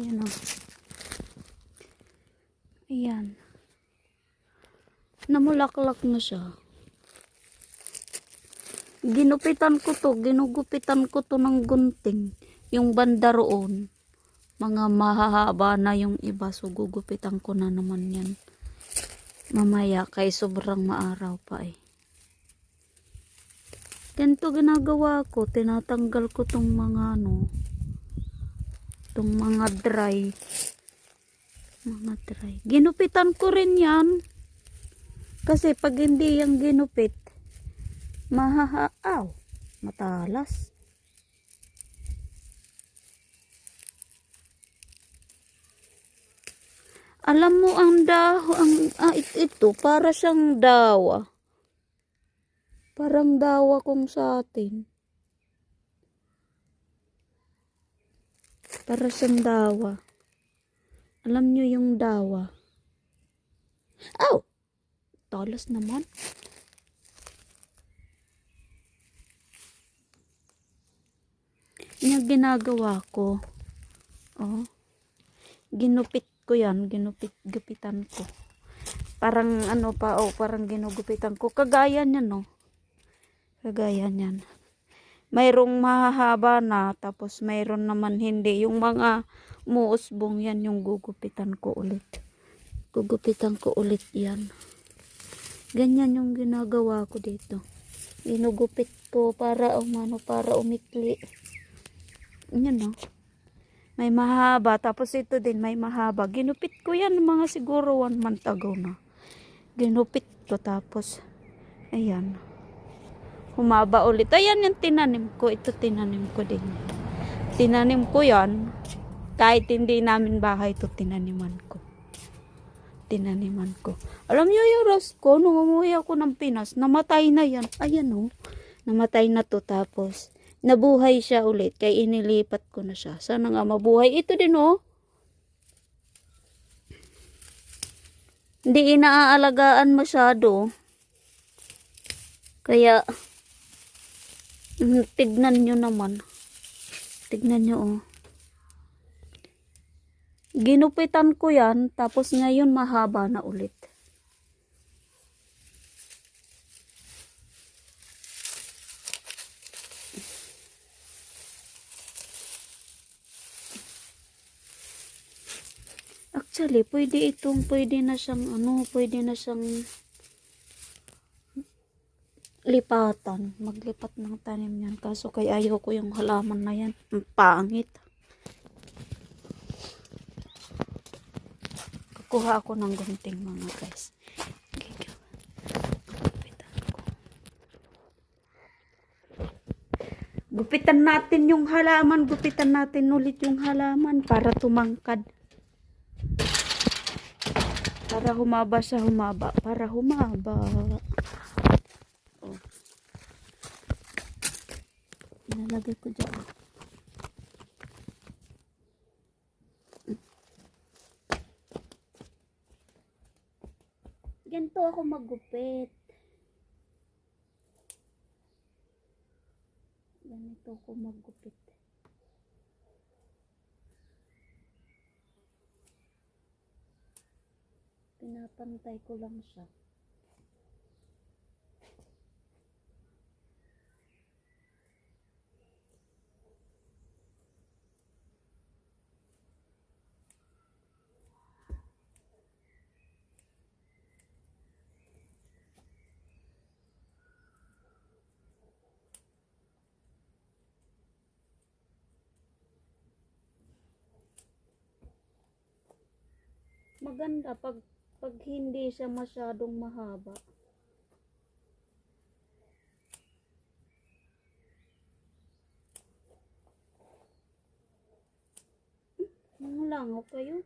Yan o. Ayan. Namulaklak na siya. Ginupitan ko to, ginugupitan ko to ng gunting. Yung banda roon. Mga mahahaba na yung iba, so gugupitan ko na naman yan. Mamaya, kay sobrang maaraw pa eh. Ganito ginagawa ko, tinatanggal ko tong mga ano, tong mga dry. Mga dry. Ginupitan ko rin yan. Kasi pag hindi yung ginupit, mahahaaw. Matalas. Alam mo ang daho, ang, ah, it- ito, para siyang dawa. Parang dawa kung sa atin. Para siyang dawa. Alam nyo yung dawa. Aw! Talas naman. Yung ginagawa ko. Oh. Ginupit ko yan. Ginupit, gupitan ko. Parang ano pa, oh, parang ginugupitan ko. Kagaya niyan, no? Kagaya niyan. Mayroong mahahaba na, tapos mayroon naman hindi. Yung mga muusbong yan, yung gugupitan ko ulit. Gugupitan ko ulit yan. Ganyan yung ginagawa ko dito. Ginugupit ko para umano, para umikli. Yan no. May mahaba. Tapos ito din may mahaba. Ginupit ko yan mga siguro one month ago na. Ginupit ko tapos ayan. Humaba ulit. Ayan yung tinanim ko. Ito tinanim ko din. Tinanim ko yan. Kahit hindi namin bahay ito tinaniman ko. Tinaniman ko. Alam niyo yung rose ko, nung umuwi ako ng Pinas, namatay na yan. Ayan oh. Namatay na to tapos nabuhay siya ulit kaya inilipat ko na siya. Sana nga mabuhay. Ito din oh. Hindi inaaalagaan masyado. Kaya tignan nyo naman. Tignan nyo oh. Ginupitan ko yan tapos ngayon mahaba na ulit. Actually, pwede itong, pwede na siyang, ano, pwede na siyang lipatan. Maglipat ng tanim yan. Kaso kay ayaw yung halaman na yan. Ang pangit. Kukuha ako ng gunting mga guys. Gupitan natin yung halaman. Gupitan natin ulit yung halaman para tumangkad. Para humaba siya, humaba. Para humaba. Nalagay ko dyan. Ganito ako maggupit. Ganito ako maggupit. Pinapantay ko lang siya. Maganda pag pag hindi siya masyadong mahaba. Mga langaw kayo.